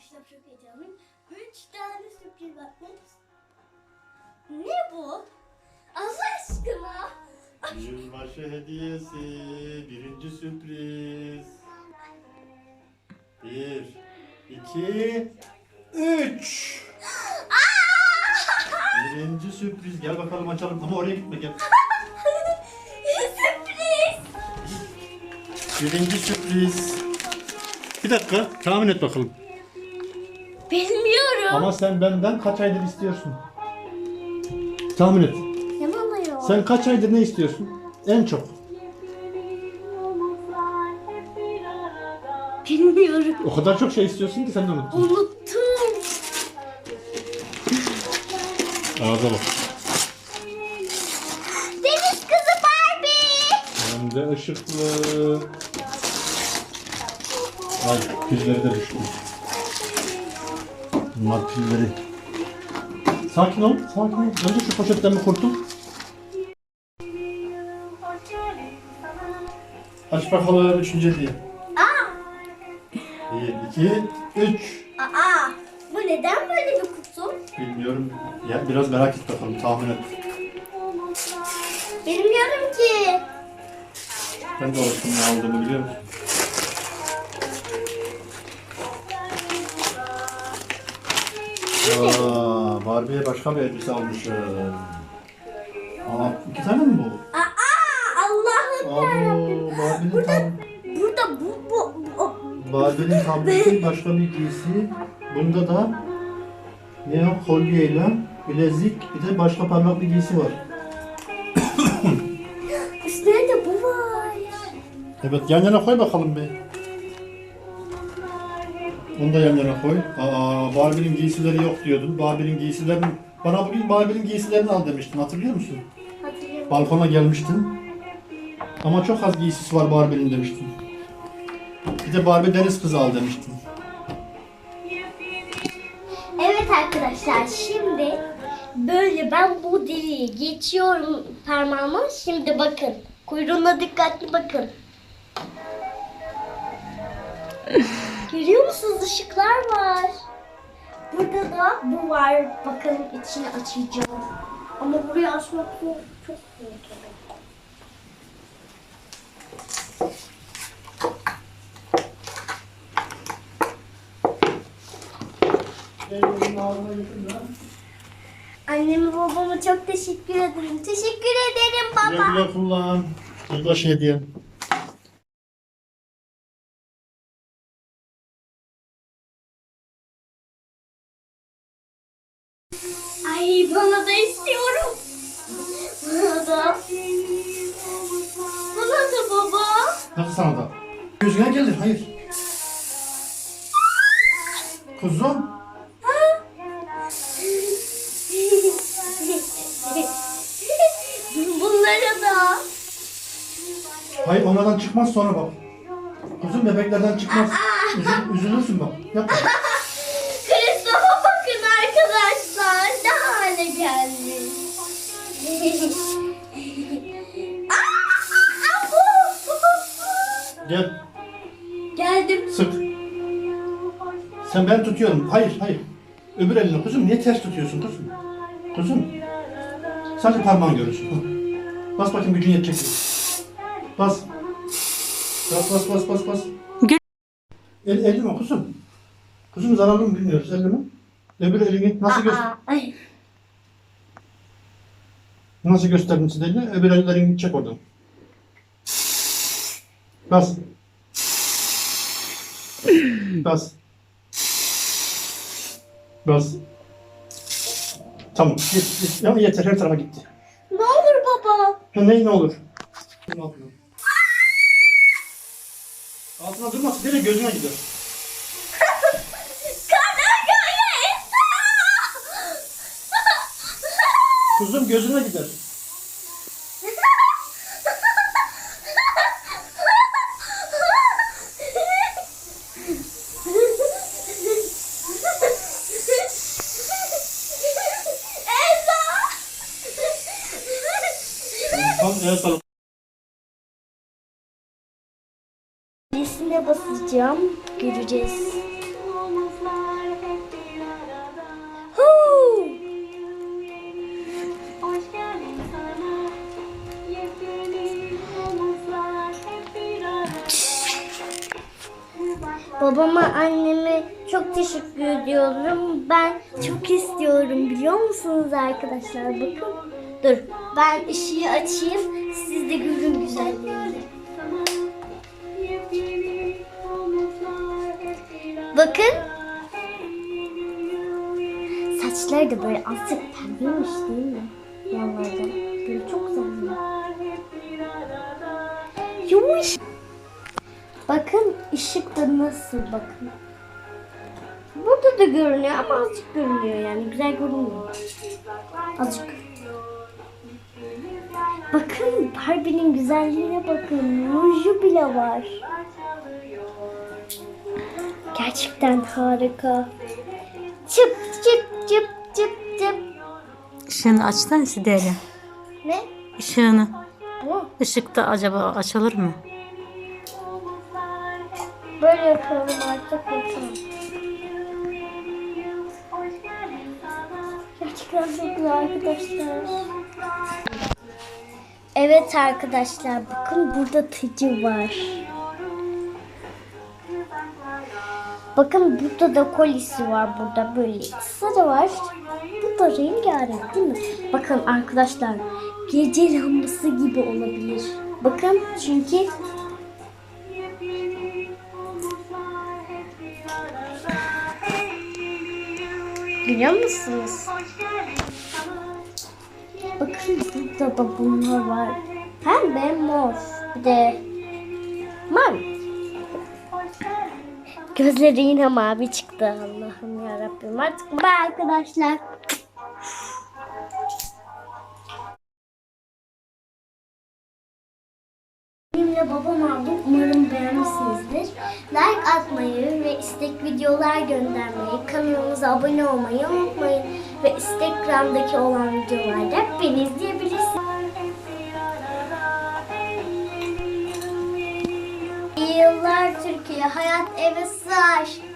Arkadaşlar çok heyecanlıyım. Üç tane sürpriz var. Ne bu? Allah aşkına. Yılbaşı hediyesi, birinci sürpriz. Bir, iki, üç. Birinci sürpriz. Gel bakalım açalım ama oraya gitme gel. sürpriz. Birinci sürpriz. Bir dakika tahmin et bakalım. Ama sen benden kaç aydır istiyorsun? Tahmin et. Yapamıyorum. Sen kaç aydır ne istiyorsun? En çok. Bilmiyorum. O kadar çok şey istiyorsun ki sen de unuttun. Unuttum. Ağza bak. Deniz kızı Barbie. Hem de ışıklı. Ay pilleri de düştü. Bunlar pilleri. Sakin ol, sakin ol. Önce şu poşetten bir kurtul. Aç bakalım üçüncü hediye. Aa. Bir, iki, üç. Aa. Bu neden böyle bir kutu? Bilmiyorum. Ya biraz merak et bakalım, tahmin et. Bilmiyorum ki. Ben de ne aldığımı biliyor musun? Aa, Barbie'ye başka bir elbise almışım. Aa, iki tane mi bu? Aa. Allah'ım yarabbim. Barbie'nin Burada, tam, burada bu, bu, bu. Barbie'nin tableti başka bir giysi. Bunda da ne o? Kolyeyle, bilezik, bir de başka parmak bir giysi var. Üstüne de bu var. Evet, yan yana koy bakalım bir. Onu da yan yana koy. Aa, Barbie'nin giysileri yok diyordun. Barbie'nin giysilerini... Bana bugün Barbie'nin giysilerini al demiştin, hatırlıyor musun? Hatırlıyorum. Balkona gelmiştin. Ama çok az giysisi var Barbie'nin demiştin. Bir de Barbie deniz kızı al demiştin. Evet arkadaşlar şimdi böyle ben bu deliği geçiyorum parmağıma. Şimdi bakın. Kuyruğuna dikkatli bakın. Görüyor musunuz? Işıklar var. Burada da bu var. Bakın içini açacağım. Ama burayı açmak çok, çok zor. Anneme babama çok teşekkür ederim. Teşekkür ederim Güle baba. güle kullan. Yılbaşı hediyen. Ay bana da istiyorum. Bana da. Bana da baba. Nasıl sana da? Gözüne gelir, hayır. Kuzum. Bunlara da. Hayır onlardan çıkmaz sonra bak. Kuzum bebeklerden çıkmaz. Üzül, üzülürsün bak. Yapma. Kristof'a bakın arkadaşlar. Ne hale gelmiş. Aa, bu. Gel Geldim. sık. Sen ben tutuyorum. Hayır hayır. Öbür elini kuzum niye ters tutuyorsun kuzum? Kuzum. Sadece parmağın görürsün. Bas bakayım gücün yetecek. Bas. Bas bas bas bas bas. El, elime kuzum. Kuzum zararlı mı bilmiyoruz elime. Öbür elini nasıl göster? Nasıl gösterdin size elini? Öbür ellerin gidecek oradan. Bas. Bas. Bas. Tamam. Git, git. Yeter her tarafa gitti. Ne olur baba. Ya ne ne olur? Altına. Altına durmasın. Direkt gözüne gider. Kuzum gözüne gider. Tam. Nesine basacağım? Göreceğiz. Babama anneme çok teşekkür ediyorum. Ben çok istiyorum biliyor musunuz arkadaşlar? Bakın. Dur ben ışığı açayım. Siz de görün güzelliğini. Bakın. Saçları da böyle azıcık pembeymiş değil mi? Yanlarda. Böyle çok güzel. Yumuş. Bakın ışık da nasıl bakın. Burada da görünüyor ama azıcık görünüyor yani. Güzel görünmüyor. Azıcık. Bakın Barbie'nin güzelliğine bakın. Ruju bile var. Gerçekten harika. Çıp çıp çıp çıp çıp. Işığını açsana Sideli. Ne? Işığını. Bu. Işıkta acaba açılır mı? Böyle yapıyorum artık. Gerçekten çok güzel arkadaşlar. Evet arkadaşlar bakın burada tıcı var. Bakın burada da kolisi var burada böyle sarı var. Bu da rengarenk değil mi? Bakın arkadaşlar gece lambası gibi olabilir. Bakın çünkü Biliyor musunuz? Bakın burada da bunlar var. Pembe, mor, bir de mavi. Gözleri yine mavi çıktı. Allah'ım ya Rabbim. Artık bye arkadaşlar. Benimle babam aldım. Umarım beğenmişsinizdir. Like atmayı ve istek videolar göndermeyi, kanalımıza abone olmayı unutmayın. Ve Instagram'daki olan videolarda beni izleyebilirsiniz. İyi yıllar Türkiye. Hayat eve sığar.